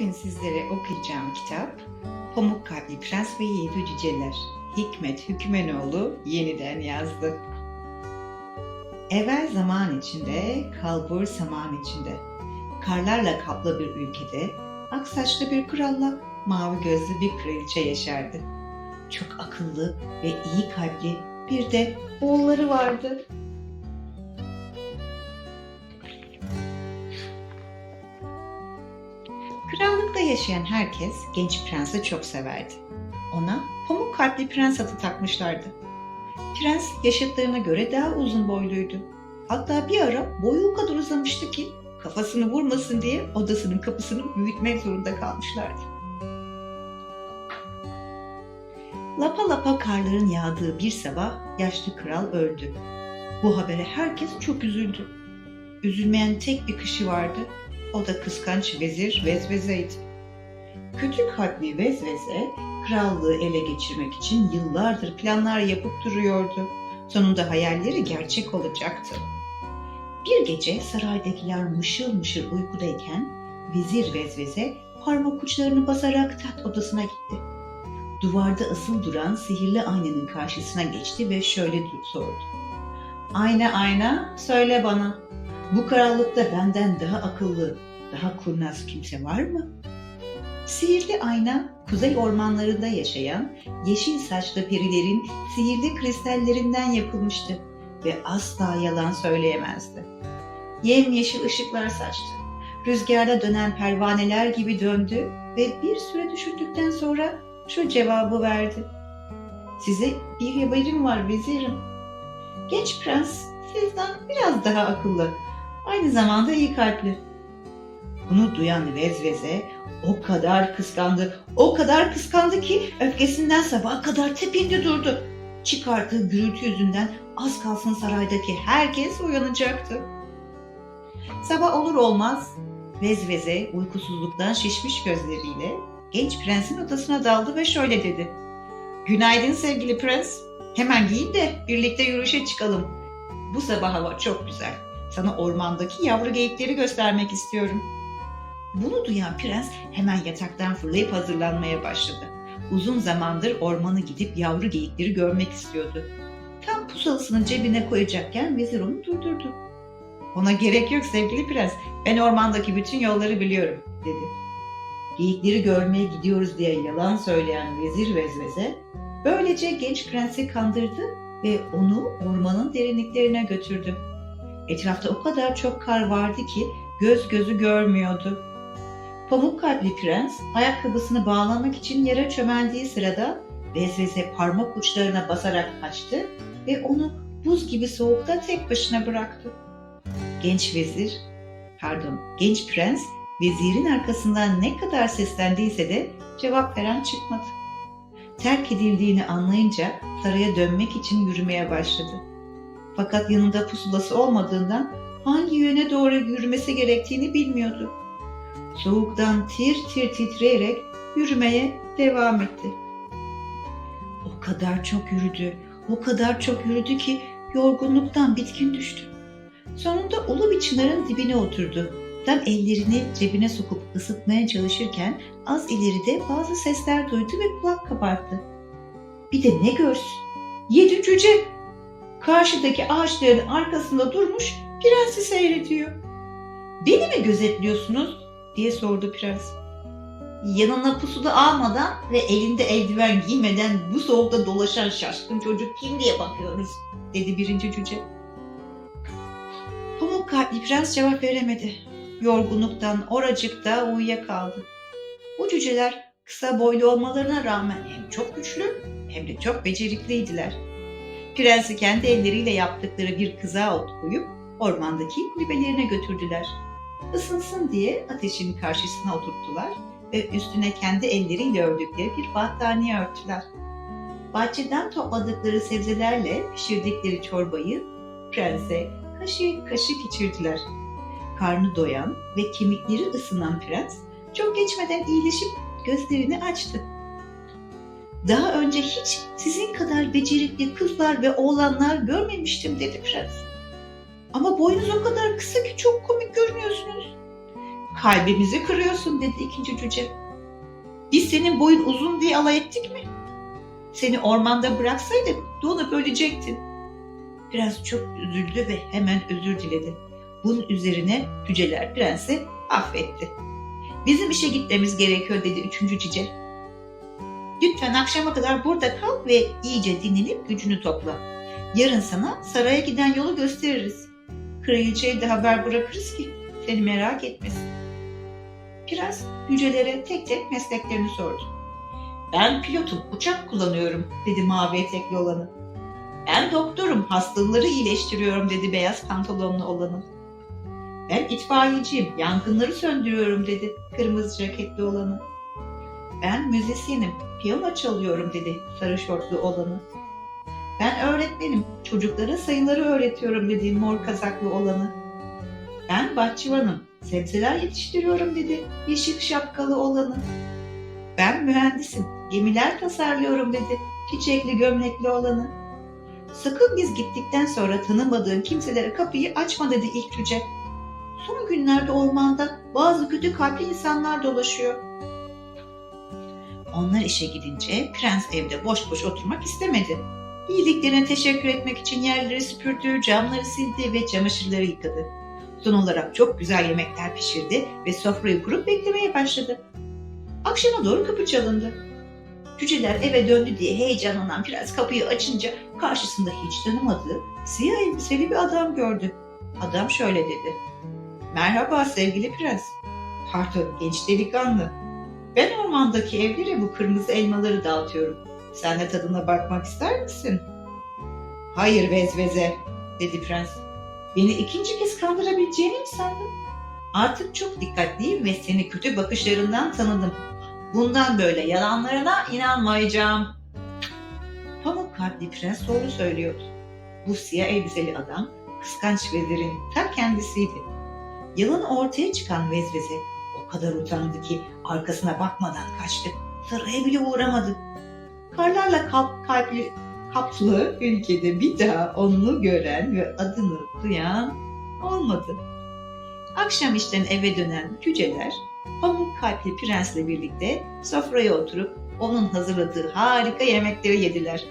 Bugün sizlere okuyacağım kitap Pamuk Kalpli Prens ve Yedi Cüceler. Hikmet Hükümenoğlu yeniden yazdı. Evvel zaman içinde, kalbur zaman içinde. Karlarla kaplı bir ülkede, ak saçlı bir kralla mavi gözlü bir kraliçe yaşardı. Çok akıllı ve iyi kalpli bir de oğulları vardı. Yaşayan herkes genç prensi çok severdi. Ona pamuk kalpli prens adı takmışlardı. Prens yaşıtlarına göre daha uzun boyluydu. Hatta bir ara boyu o kadar uzamıştı ki kafasını vurmasın diye odasının kapısını büyütmek zorunda kalmışlardı. Lapa lapa karların yağdığı bir sabah yaşlı kral öldü. Bu habere herkes çok üzüldü. Üzülmeyen tek bir kişi vardı. O da kıskanç vezir Vezveze'ydi. Kötü kalpli Vezveze krallığı ele geçirmek için yıllardır planlar yapıp duruyordu. Sonunda hayalleri gerçek olacaktı. Bir gece saraydakiler mışıl mışıl uykudayken Vezir Vezveze parmak uçlarını basarak tat odasına gitti. Duvarda asıl duran sihirli aynanın karşısına geçti ve şöyle sordu. Ayna ayna söyle bana bu krallıkta benden daha akıllı, daha kurnaz kimse var mı? Sihirli ayna, kuzey ormanlarında yaşayan yeşil saçlı perilerin sihirli kristallerinden yapılmıştı ve asla yalan söyleyemezdi. Yemyeşil ışıklar saçtı. Rüzgarda dönen pervaneler gibi döndü ve bir süre düşündükten sonra şu cevabı verdi. Size bir haberim var vezirim. Genç prens sizden biraz daha akıllı, aynı zamanda iyi kalpli. Bunu duyan Vezveze o kadar kıskandı, o kadar kıskandı ki öfkesinden sabaha kadar tepindi durdu. Çıkardığı gürültü yüzünden az kalsın saraydaki herkes uyanacaktı. Sabah olur olmaz Vezveze uykusuzluktan şişmiş gözleriyle genç prensin odasına daldı ve şöyle dedi. Günaydın sevgili prens. Hemen giyin de birlikte yürüyüşe çıkalım. Bu sabah hava çok güzel. Sana ormandaki yavru geyikleri göstermek istiyorum. Bunu duyan prens hemen yataktan fırlayıp hazırlanmaya başladı. Uzun zamandır ormanı gidip yavru geyikleri görmek istiyordu. Tam pusulasını cebine koyacakken vezir onu durdurdu. Ona gerek yok sevgili prens. Ben ormandaki bütün yolları biliyorum dedi. Geyikleri görmeye gidiyoruz diye yalan söyleyen vezir vezveze böylece genç prensi kandırdı ve onu ormanın derinliklerine götürdü. Etrafta o kadar çok kar vardı ki göz gözü görmüyordu. Pamuk kalpli prens ayakkabısını bağlamak için yere çömeldiği sırada Vezveze parmak uçlarına basarak açtı ve onu buz gibi soğukta tek başına bıraktı. Genç vezir, pardon, genç prens vezirin arkasından ne kadar seslendiyse de cevap veren çıkmadı. Terk edildiğini anlayınca saraya dönmek için yürümeye başladı. Fakat yanında pusulası olmadığından hangi yöne doğru yürümesi gerektiğini bilmiyordu. Soğuktan tir tir titreyerek yürümeye devam etti. O kadar çok yürüdü, o kadar çok yürüdü ki yorgunluktan bitkin düştü. Sonunda ulu bir çınarın dibine oturdu. Tam ellerini cebine sokup ısıtmaya çalışırken az ileride bazı sesler duydu ve kulak kabarttı. Bir de ne görsün? Yedi cüce karşıdaki ağaçların arkasında durmuş prensi seyrediyor. Beni mi gözetliyorsunuz? Diye sordu prens. Yanına pusula almadan ve elinde eldiven giymeden bu soğukta dolaşan şaşkın çocuk kim diye bakıyoruz dedi birinci cüce. Pamuk kalpli prens cevap veremedi. Yorgunluktan oracıkta uyuyakaldı. Bu cüceler kısa boylu olmalarına rağmen hem çok güçlü hem de çok becerikliydiler. Prensi kendi elleriyle yaptıkları bir kıza ot koyup ormandaki kulübelerine götürdüler. Isınsın diye ateşin karşısına oturttular ve üstüne kendi elleriyle ördükleri bir battaniye örttüler. Bahçeden topladıkları sebzelerle pişirdikleri çorbayı prense kaşık kaşık içirdiler. Karnı doyan ve kemikleri ısınan prens çok geçmeden iyileşip gözlerini açtı. Daha önce hiç sizin kadar becerikli kızlar ve oğlanlar görmemiştim dedi prens. Ama boynuz o kadar kısa ki çok komik görünüyorsunuz. Kalbimizi kırıyorsun dedi ikinci cüce. Biz senin boyun uzun diye alay ettik mi? Seni ormanda bıraksaydık donup ölecektin. Prens çok üzüldü ve hemen özür diledi. Bunun üzerine cüceler prensi affetti. Bizim işe gitmemiz gerekiyor dedi üçüncü cüce. Lütfen akşama kadar burada kal ve iyice dinlenip gücünü topla. Yarın sana saraya giden yolu gösteririz. Kraliçeye de haber bırakırız ki seni merak etmesin. Prens cücelere tek tek mesleklerini sordu. Ben pilotum, uçak kullanıyorum dedi mavi etekli olanı. Ben doktorum, hastaları iyileştiriyorum dedi beyaz pantolonlu olanı. Ben itfaiyeciyim, yangınları söndürüyorum dedi kırmızı ceketli olanı. Ben müzisyenim, piyano çalıyorum dedi sarı şortlu olanı. Ben öğretmenim, çocuklara sayıları öğretiyorum dedi mor kazaklı olanı. Ben bahçıvanım, sebzeler yetiştiriyorum dedi yeşil şapkalı olanı. Ben mühendisim, gemiler tasarlıyorum dedi çiçekli gömlekli olanı. Sakın biz gittikten sonra tanımadığın kimselere kapıyı açma dedi ilk cüce. Son günlerde ormanda bazı kötü kalpli insanlar dolaşıyor. Onlar işe gidince prens evde boş boş oturmak istemedi. İyiliklerine teşekkür etmek için yerleri süpürdü, camları sildi ve çamaşırları yıkadı. Son olarak çok güzel yemekler pişirdi ve sofrayı kurup beklemeye başladı. Akşama doğru kapı çalındı. Cüceler eve döndü diye heyecanlanan prens kapıyı açınca karşısında hiç tanımadığı siyah elbiseli bir adam gördü. Adam şöyle dedi. Merhaba sevgili prens. Pardon genç delikanlı. Ben ormandaki evlere bu kırmızı elmaları dağıtıyorum. Sen de tadına bakmak ister misin? Hayır vezveze dedi prens. Beni ikinci kez kandırabileceğini mi sandın? Artık çok dikkatliyim ve seni kötü bakışlarından tanıdım. Bundan böyle yalanlarına inanmayacağım. Pamuk kalpli prens doğru söylüyordu. Bu siyah elbiseli adam kıskanç vezirin ta kendisiydi. Yalan ortaya çıkan vezveze o kadar utandı ki arkasına bakmadan kaçtı. Saraya bile uğramadı. Karlarla kalp, kalpli, kaplı ülkede bir daha onu gören ve adını duyan olmadı. Akşam işten eve dönen cüceler pamuk kalpli prensle birlikte sofraya oturup onun hazırladığı harika yemekleri yediler.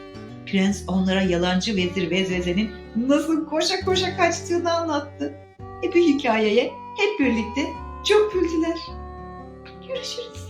Prens onlara yalancı vezir Vezveze'nin nasıl koşa koşa kaçtığını anlattı. E bu hikayeye hep birlikte çok güldüler. Görüşürüz.